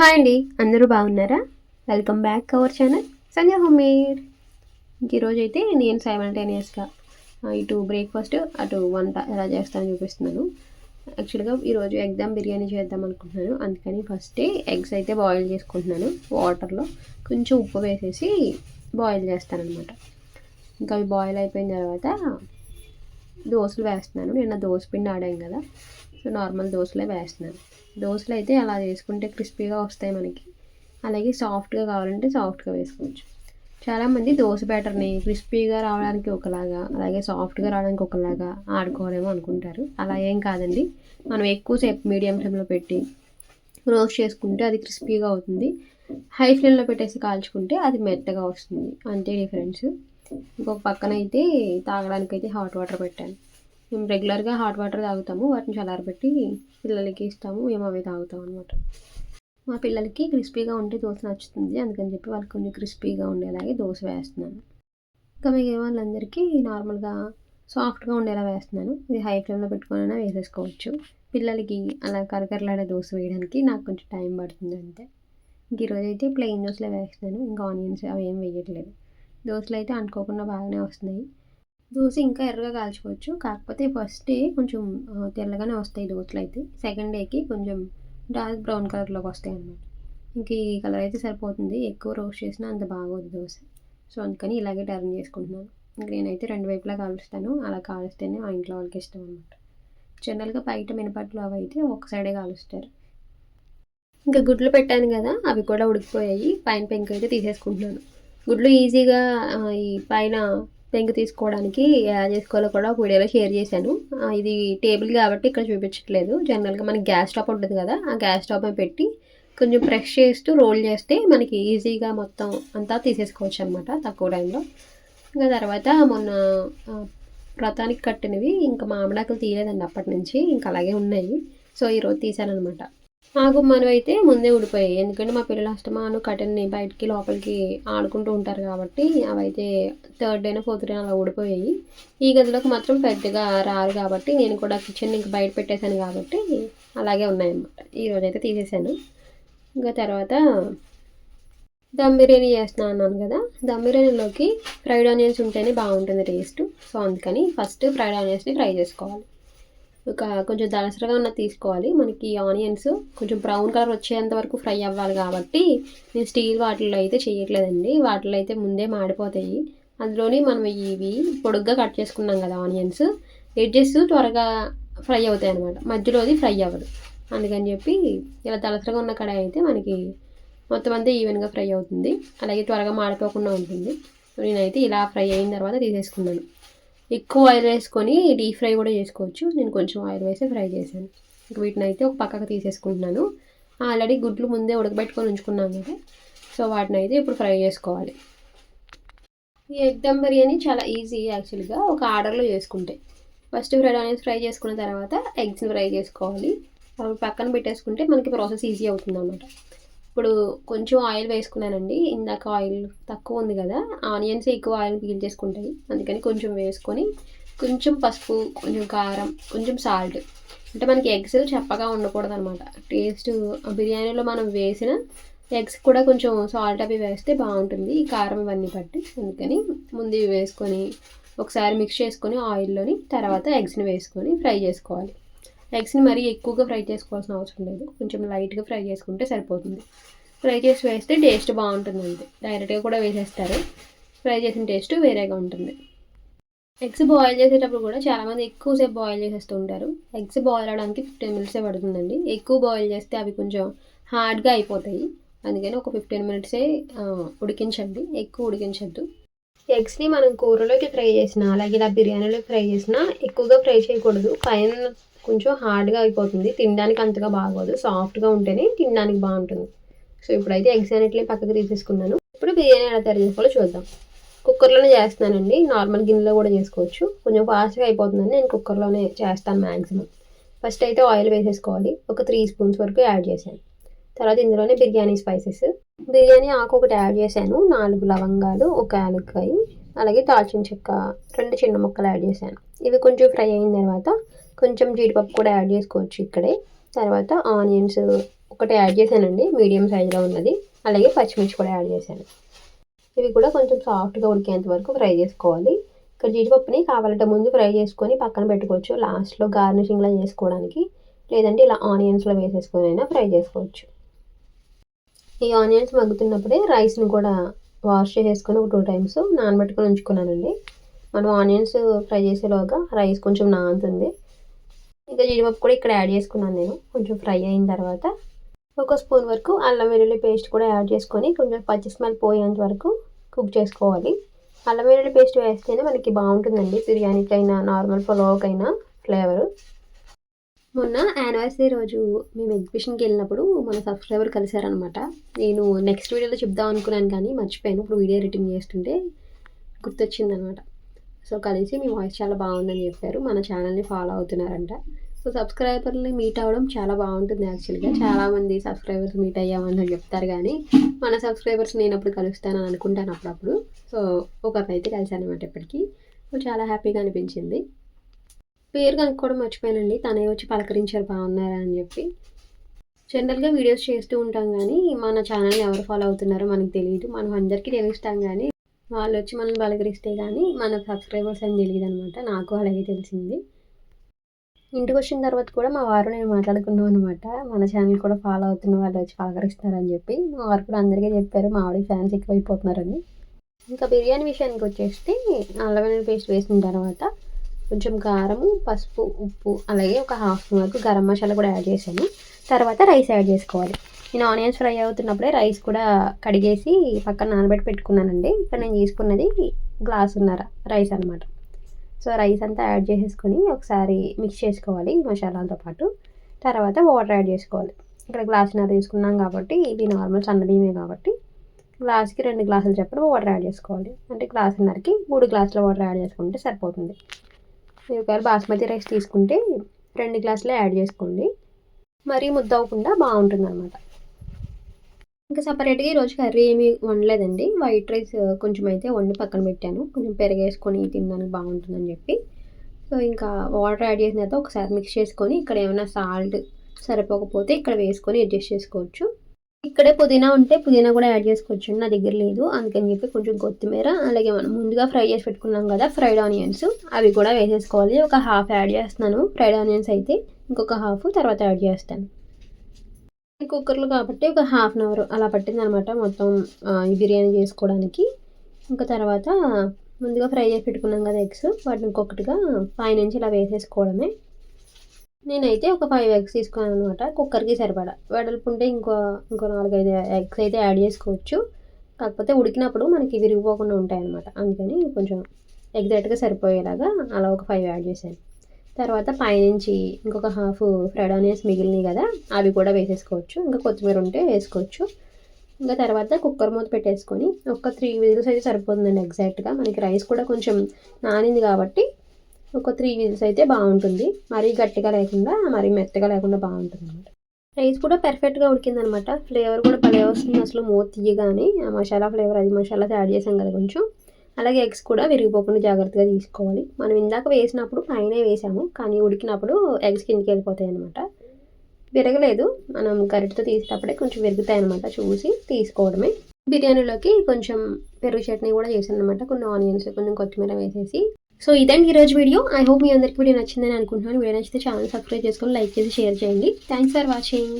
Hi అండి అందరూ బాగున్నారా? Welcome back our channel Sanjay homemade ఈరోజు అయితే నేను సైమల్టేనియస్గా ఇటు బ్రేక్ఫాస్ట్ అటు వంట ఎలా చేస్తానో చూపిస్తున్నాను. యాక్చువల్గా ఈరోజు ఎగ్దాం బిర్యానీ చేద్దాం అనుకుంటున్నాను. అందుకని ఫస్టే ఎగ్స్ అయితే బాయిల్ చేసుకుంటున్నాను వాటర్లో కొంచెం ఉప్పు వేసేసి బాయిల్ చేస్తానమాట ఇంకా అవి బాయిల్ అయిపోయిన తర్వాత దోశలు వేస్తున్నాను. నిన్న దోశ పిండి ఆడాం కదా. సో నార్మల్ దోశలే వేస్తున్నాను దోశలు అయితే అలా వేసుకుంటే క్రిస్పీగా వస్తాయి మనకి. అలాగే సాఫ్ట్గా కావాలంటే సాఫ్ట్గా వేసుకోవచ్చు. చాలామంది దోశ బ్యాటర్ని క్రిస్పీగా రావడానికి ఒకలాగా అలాగే సాఫ్ట్గా రావడానికి ఒకలాగా ఆడుకోవాలేమో అనుకుంటారు. అలా ఏం కాదండి. మనం ఎక్కువసేపు మీడియం ఫ్లేమ్లో పెట్టి రోస్ట్ చేసుకుంటే అది క్రిస్పీగా అవుతుంది. హై ఫ్లేమ్లో పెట్టేసి కాల్చుకుంటే అది మెత్తగా వస్తుంది. అంతే డిఫరెన్స్. ఇంకొక పక్కన అయితే తాగడానికి అయితే హాట్ వాటర్ పెట్టాను. మేము రెగ్యులర్గా హాట్ వాటర్ తాగుతాము. వాటిని చల్లారబెట్టి పిల్లలకి ఇస్తాము. మేము అవి తాగుతాం అనమాట మా పిల్లలకి క్రిస్పీగా ఉంటే దోశ నచ్చుతుంది. అందుకని చెప్పి వాళ్ళకి కొంచెం క్రిస్పీగా ఉండేలాగే దోశ వేస్తున్నాను. ఇంకా మిగిలిన వాళ్ళందరికీ నార్మల్గా సాఫ్ట్గా ఉండేలా వేస్తున్నాను. ఇది హై ఫ్లేమ్లో పెట్టుకొని వేసేసుకోవచ్చు. పిల్లలకి అలా కరకరలాడే దోశ వేయడానికి నాకు కొంచెం టైం పడుతుంది అంతే. ఇంక ఈరోజు అయితే ప్లెయిన్ దోశలే వేస్తున్నాను. ఇంకా ఆనియన్స్ అవి ఏం వేయట్లేదు. దోశలు అయితే అనుకోకుండా బాగానే వస్తున్నాయి. దోశ ఇంకా ఎర్రగా కాల్చుకోవచ్చు. కాకపోతే ఫస్ట్ డే కొంచెం తెల్లగానే వస్తాయి దోశలు అయితే. సెకండ్ డేకి కొంచెం డార్క్ బ్రౌన్ కలర్లోకి వస్తాయి అన్నమాట. ఇంక ఈ కలర్ అయితే సరిపోతుంది. ఎక్కువ రోస్ట్ చేసినా అంత బాగోదు దోశ. సో అందుకని ఇలాగే టర్న్ చేసుకుంటున్నాను. ఇంక నేనైతే రెండు వైపులా కాలుస్తాను. అలా కాలుస్తేనే మా ఇంట్లో వాళ్ళకి ఇష్టం అనమాట జనరల్గా బయట మినపట్లు అవి అయితే ఒక సైడే కాలుస్తారు. ఇంకా గుడ్లు పెట్టాను కదా అవి కూడా ఉడికిపోయాయి. పైన పెంక అయితే తీసేసుకుంటున్నాను. గుడ్లు ఈజీగా ఈ పైన పెంకు తీసుకోవడానికి ఎలా చేసుకోవాలో కూడా ఒక వీడియోలో షేర్ చేశాను. ఇది టేబుల్ కాబట్టి ఇక్కడ చూపించట్లేదు. జనరల్గా మనకి గ్యాస్ స్టవ్ ఉంటుంది కదా ఆ గ్యాస్ స్టవ్ పెట్టి కొంచెం ప్రెష్ చేస్తూ రోల్ చేస్తే మనకి ఈజీగా మొత్తం అంతా తీసేసుకోవచ్చు అనమాట తక్కువ టైంలో. ఇంకా తర్వాత మొన్న వ్రతానికి కట్టినవి ఇంకా మామిడాకులు తీయలేదండి అప్పటి నుంచి ఇంకా అలాగే ఉన్నాయి. సో ఈరోజు తీసాను అనమాట ఆ గుమ్మను అయితే ముందే ఊడిపోయాయి. ఎందుకంటే మా పిల్లలు అష్టమాను కటన్ని బయటికి లోపలికి ఆడుకుంటూ ఉంటారు కాబట్టి అవైతే థర్డ్ డేన ఫోర్త్ డే అలా ఊడిపోయాయి. ఈ గదిలోకి మాత్రం పెద్దగా రారు కాబట్టి నేను కూడా కిచెన్ ఇంక బయట పెట్టేశాను కాబట్టి అలాగే ఉన్నాయన్నమాట. ఈరోజు అయితే తీసేసాను ఇంకా తర్వాత దమ్ బిర్యానీ చేస్తున్నా అన్నాను కదా దమ్ బిర్యానీలోకి ఫ్రైడ్ ఆనియన్స్ ఉంటేనే బాగుంటుంది టేస్ట్. సో అందుకని ఫస్ట్ ఫ్రైడ్ ఆనియన్స్ని ఫ్రై చేసుకోవాలి. ఒక కొంచెం దళసరగా ఉన్న తీసుకోవాలి. మనకి ఆనియన్స్ కొంచెం బ్రౌన్ కలర్ వచ్చేంత వరకు ఫ్రై అవ్వాలి కాబట్టి నేను స్టీల్ వాటిల్లో అయితే చేయట్లేదండి. వాటిలో అయితే ముందే మాడిపోతాయి. అందులోని మనం ఇవి పొడుగ్గా కట్ చేసుకున్నాం కదా ఆనియన్స్. ఎడ్జెస్ త్వరగా ఫ్రై అవుతాయి అనమాట మధ్యలోది ఫ్రై అవ్వదు. అందుకని చెప్పి ఇలా దళసరగా ఉన్న కడాయి అయితే మనకి మొత్తం అంతా ఈవెన్గా ఫ్రై అవుతుంది. అలాగే త్వరగా మాడిపోకుండా ఉంటుంది. నేనైతే ఇలా ఫ్రై అయిన తర్వాత తీసేసుకున్నాను. ఎక్కువ ఆయిల్ వేసుకొని డీప్ ఫ్రై కూడా చేసుకోవచ్చు. నేను కొంచెం ఆయిల్ వేసి ఫ్రై చేశాను. ఇక వీటిని అయితే ఒక పక్కకు తీసేసుకుంటున్నాను. ఆల్రెడీ గుడ్లు ముందే ఉడకబెట్టుకొని ఉంచుకున్నాను కదా. సో వాటిని అయితే ఇప్పుడు ఫ్రై చేసుకోవాలి. ఈ ఎగ్ దమ్ బిర్యానీ చాలా ఈజీ యాక్చువల్గా ఒక ఆర్డర్లో చేసుకుంటే. ఫస్ట్ ఫ్రైడ్ ఆనియన్స్ ఫ్రై చేసుకున్న తర్వాత ఎగ్స్ని ఫ్రై చేసుకోవాలి. అవి పక్కన పెట్టేసుకుంటే మనకి ప్రాసెస్ ఈజీ అవుతుంది అన్నమాట ఇప్పుడు కొంచెం ఆయిల్ వేసుకున్నానండి. ఇందాక ఆయిల్ తక్కువ ఉంది కదా ఆనియన్స్ ఎక్కువ ఆయిల్ పీల్ చేసుకుంటాయి. అందుకని కొంచెం వేసుకొని కొంచెం పసుపు కొంచెం కారం కొంచెం సాల్ట్. అంటే మనకి ఎగ్స్ చెప్పగా ఉండకూడదు అనమాట టేస్ట్ బిర్యానీలో మనం వేసిన ఎగ్స్ కూడా కొంచెం సాల్ట్ అవి వేస్తే బాగుంటుంది. ఈ కారం ఇవన్నీ బట్టి అందుకని ముందు వేసుకొని ఒకసారి మిక్స్ చేసుకొని ఆయిల్లోని తర్వాత ఎగ్స్ని వేసుకొని ఫ్రై చేసుకోవాలి. ఎగ్స్ని మరీ ఎక్కువగా ఫ్రై చేసుకోవాల్సిన అవసరం లేదు. కొంచెం లైట్గా ఫ్రై చేసుకుంటే సరిపోతుంది. ఫ్రై చేసి వేస్తే టేస్ట్ బాగుంటుంది అంతే. డైరెక్ట్గా కూడా వేసేస్తారు. ఫ్రై చేసిన టేస్ట్ వేరేగా ఉంటుంది. ఎగ్స్ బాయిల్ చేసేటప్పుడు కూడా చాలామంది ఎక్కువసేపు బాయిల్ చేసేస్తూ ఉంటారు. ఎగ్స్ బాయిల్ అవడానికి ఫిఫ్టీన్ మినిట్సే పడుతుందండి. ఎక్కువ బాయిల్ చేస్తే అవి కొంచెం హార్డ్గా అయిపోతాయి. అందుకని ఒక ఫిఫ్టీన్ మినిట్సే ఉడికించండి. ఎక్కువ ఉడికించద్దు. ఎగ్స్ని మనం కూరలోకి ఫ్రై చేసినా అలాగే ఇలా బిర్యానీలోకి ఫ్రై చేసినా ఎక్కువగా ఫ్రై చేయకూడదు. పైన కొంచెం హార్డ్గా అయిపోతుంది. తినడానికి అంతగా బాగోదు. సాఫ్ట్గా ఉంటేనే తినడానికి బాగుంటుంది. సో ఇప్పుడైతే ఎగ్స్ అన్నిటిని పక్కకు తీసేసుకున్నాను. ఇప్పుడు బిర్యానీ ఎలా తయారు చేసుకోవాలో చూద్దాం. కుక్కర్లోనే చేస్తున్నానండి. నార్మల్ గిన్నెలో కూడా చేసుకోవచ్చు. కొంచెం ఫాస్ట్గా అయిపోతుందని నేను కుక్కర్లోనే చేస్తాను మ్యాక్సిమం ఫస్ట్ అయితే ఆయిల్ వేసేసుకోవాలి. ఒక త్రీ స్పూన్స్ వరకు యాడ్ చేశాను. తర్వాత ఇందులోనే బిర్యానీ స్పైసెస్. బిర్యానీ ఆకు ఒకటి యాడ్ చేశాను. నాలుగు లవంగాలు ఒక యాలక్కాయ అలాగే దాల్చిన చెక్క రెండు చిన్న ముక్కలు యాడ్ చేశాను. ఇవి కొంచెం ఫ్రై అయిన తర్వాత కొంచెం జీడిపప్పు కూడా యాడ్ చేసుకోవచ్చు ఇక్కడే. తర్వాత ఆనియన్స్ ఒకటి యాడ్ చేశానండి మీడియం సైజులో ఉన్నది. అలాగే పచ్చిమిర్చి కూడా యాడ్ చేశాను. ఇవి కూడా కొంచెం సాఫ్ట్గా ఉడికేంత వరకు ఫ్రై చేసుకోవాలి. ఇక్కడ జీడిపప్పుని కావాలంటే ముందు ఫ్రై చేసుకొని పక్కన పెట్టుకోవచ్చు. లాస్ట్లో గార్నిషింగ్లా చేసుకోవడానికి లేదంటే ఇలా ఆనియన్స్లో వేసేసుకొని అయినా ఫ్రై చేసుకోవచ్చు. ఈ ఆనియన్స్ మగ్గుతున్నప్పుడే రైస్ని కూడా వాష్ చేసేసుకొని ఒక టూ టైమ్స్ నానబెట్టుకొని ఉంచుకున్నానండి. మనం ఆనియన్స్ ఫ్రై చేసేలోగా రైస్ కొంచెం నానుతుంది. ఇంకా జీడిపప్పు కూడా ఇక్కడ యాడ్ చేసుకున్నాను నేను. కొంచెం ఫ్రై అయిన తర్వాత ఒక స్పూన్ వరకు అల్లం వెల్లుల్లి పేస్ట్ కూడా యాడ్ చేసుకొని కొంచెం పచ్చి స్మెల్ పోయేంత వరకు కుక్ చేసుకోవాలి. అల్లం వెల్లుల్లి పేస్ట్ వేస్తేనే మనకి బాగుంటుందండి. బిర్యానీకైనా నార్మల్ పులావ్కైనా ఫ్లేవరు. మొన్న యానివర్సరీ రోజు మేము ఎగ్జిబిషన్కి వెళ్ళినప్పుడు మన సబ్స్క్రైబర్ కలిశారనమాట. నేను నెక్స్ట్ వీడియోలో చెప్దాం అనుకున్నాను కానీ మర్చిపోయాను. ఇప్పుడు వీడియో ఎడిటింగ్ చేస్తుంటే గుర్తొచ్చిందనమాట. సో కలిసి మీ వాయిస్ చాలా బాగుందని చెప్పారు. మన ఛానల్ని ఫాలో అవుతున్నారంట. సో సబ్స్క్రైబర్ని మీట్ అవ్వడం చాలా బాగుంటుంది యాక్చువల్గా. చాలామంది సబ్స్క్రైబర్స్ మీట్ అయ్యామని చెప్తారు కానీ మన సబ్స్క్రైబర్స్ నేను అప్పుడు కలుస్తానని అనుకుంటాను అప్పుడప్పుడు. సో ఒకరినైతే కలిసాను అనమాట ఇప్పటికీ. సో చాలా హ్యాపీగా అనిపించింది. పేరు కనుక్కోవడం మర్చిపోయానండి. తనే వచ్చి పలకరించారు బాగున్నారా అని చెప్పి. జనరల్గా వీడియోస్ చేస్తూ ఉంటాం కానీ మన ఛానల్ని ఎవరు ఫాలో అవుతున్నారో మనకు తెలియదు మనం అందరికీ తెలుస్తాం కానీ వాళ్ళు వచ్చి మనల్ని బలకరిస్తే కానీ మన సబ్స్క్రైబర్స్ అని తెలియదు అనమాట నాకు అలాగే తెలిసింది. ఇంటికి వచ్చిన తర్వాత కూడా మా వారు నేను మాట్లాడుకున్నాం అనమాట. మన ఛానల్ కూడా ఫాలో అవుతున్న వాళ్ళు వచ్చి పలకరిస్తున్నారని చెప్పి. మా వారు కూడా అందరికీ చెప్పారు మా ఆవిడ ఫ్యాన్స్ ఎక్కువైపోతున్నారని. ఇంకా బిర్యానీ విషయానికి వచ్చేస్తే అల్లం వెల్లుల్లి పేస్ట్ వేసిన తర్వాత కొంచెం కారం పసుపు ఉప్పు అలాగే ఒక హాఫ్ వరకు గరం మసాలా కూడా యాడ్ చేశాను. తర్వాత రైస్ యాడ్ చేసుకోవాలి. నేను ఆనియన్స్ ఫ్రై అవుతున్నప్పుడే రైస్ కూడా కడిగేసి పక్కన నానబెట్టి పెట్టుకున్నానండి. ఇక్కడ నేను తీసుకున్నది గ్లాసున్నర రైస్ అనమాట సో రైస్ అంతా యాడ్ చేసేసుకొని ఒకసారి మిక్స్ చేసుకోవాలి మసాలాలతో పాటు. తర్వాత వాటర్ యాడ్ చేసుకోవాలి. ఇక్కడ గ్లాసున్నర తీసుకున్నాం కాబట్టి ఇది నార్మల్ సన్న బియ్యమే కాబట్టి గ్లాస్కి రెండు గ్లాసులు చెప్పడం వాటర్ యాడ్ చేసుకోవాలి. అంటే గ్లాసున్నరకి మూడు గ్లాసుల వాటర్ యాడ్ చేసుకుంటే సరిపోతుంది. మీరు ఒకవేళ బాస్మతి రైస్ తీసుకుంటే రెండు గ్లాసులే యాడ్ చేసుకోండి. మరీ ముద్ద అవ్వకుండా బాగుంటుంది అనమాట ఇంకా సపరేట్గా ఈరోజు కర్రీ ఏమీ వండలేదండి. వైట్ రైస్ కొంచెం అయితే వండి పక్కన పెట్టాను. కొంచెం పెరిగేసుకొని తినడానికి బాగుంటుందని చెప్పి. సో ఇంకా వాటర్ యాడ్ చేసిన తర్వాత ఒకసారి మిక్స్ చేసుకొని ఇక్కడ ఏమైనా సాల్ట్ సరిపోకపోతే ఇక్కడ వేసుకొని అడ్జస్ట్ చేసుకోవచ్చు. ఇక్కడే పుదీనా ఉంటే పుదీనా కూడా యాడ్ చేసుకోవచ్చు నా దగ్గర లేదు. అందుకని చెప్పి కొంచెం కొత్తిమీర అలాగే మనం ముందుగా ఫ్రై చేసి పెట్టుకున్నాం కదా ఫ్రైడ్ ఆనియన్స్ అవి కూడా వేసేసుకోవాలి. ఒక హాఫ్ యాడ్ చేస్తున్నాను. ఫ్రైడ్ ఆనియన్స్ అయితే ఇంకొక హాఫ్ తర్వాత యాడ్ చేస్తాను. కుక్కర్లో కాబట్టి ఒక హాఫ్ అన్ అవర్ అలా పట్టింది అనమాట మొత్తం ఈ బిర్యానీ చేసుకోవడానికి. ఇంకా తర్వాత ముందుగా ఫ్రై చేసి పెట్టుకున్నాం కదా ఎగ్స్ వాటిని ఇంకొకటిగా పైనుంచి ఇలా వేసేసుకోవడమే. నేనైతే ఒక ఫైవ్ ఎగ్స్ తీసుకున్నాను అనమాట కుక్కర్కి సరిపడా. వెడల్పు ఉంటే ఇంకో ఇంకో నాలుగైదు ఎగ్స్ అయితే యాడ్ చేసుకోవచ్చు. కాకపోతే ఉడికినప్పుడు మనకి విరిగిపోకుండా ఉంటాయి అనమాట అందుకని కొంచెం ఎగ్జాక్ట్గా సరిపోయేలాగా అలా ఒక ఫైవ్ యాడ్ చేశాను. తర్వాత పైనుంచి ఇంకొక హాఫ్ ఫ్రైడ్ ఆనియన్స్ మిగిలినాయి కదా అవి కూడా వేసేసుకోవచ్చు. ఇంకా కొత్తిమీర ఉంటే వేసుకోవచ్చు. ఇంకా తర్వాత కుక్కర్ మూత పెట్టేసుకొని ఒక త్రీ విజిల్స్ అయితే సరిపోతుందండి ఎగ్జాక్ట్గా మనకి రైస్ కూడా కొంచెం నానింది కాబట్టి ఒక త్రీ విజిల్స్ అయితే బాగుంటుంది. మరీ గట్టిగా లేకుండా మరీ మెత్తగా లేకుండా బాగుంటుంది అనమాట రైస్ కూడా పర్ఫెక్ట్గా ఉడికిందనమాట ఫ్లేవర్ కూడా భలే వస్తుంది. అసలు మూత తీయగానే ఆ మసాలా ఫ్లేవర్ అది మసాలా యాడ్ చేసాం కదా కొంచెం. అలాగే ఎగ్స్ కూడా విరిగిపోకుండా జాగ్రత్తగా తీసుకోవాలి. మనం ఇందాక వేసినప్పుడు పైన వేసాము కానీ ఉడికినప్పుడు ఎగ్స్ కిందకి వెళ్ళిపోతాయి అనమాట విరగలేదు మనం గరిటతో తీసేటప్పుడే కొంచెం విరుగుతాయి అనమాట చూసి తీసుకోవడమే. బిర్యానీలోకి కొంచెం పెరుగు చట్నీ కూడా చేసాను అనమాట కొన్ని ఆనియన్స్ కొంచెం కొత్తిమీర వేసేసి. సో ఇదండి ఈరోజు వీడియో. ఐ హోప్ మీ అందరికీ వీడియో నచ్చిందని అనుకుంటున్నాను. వీడియో నచ్చితే ఛానల్ సబ్స్క్రైబ్ చేసుకొని లైక్ చేసి షేర్ చేయండి. Thanks for watching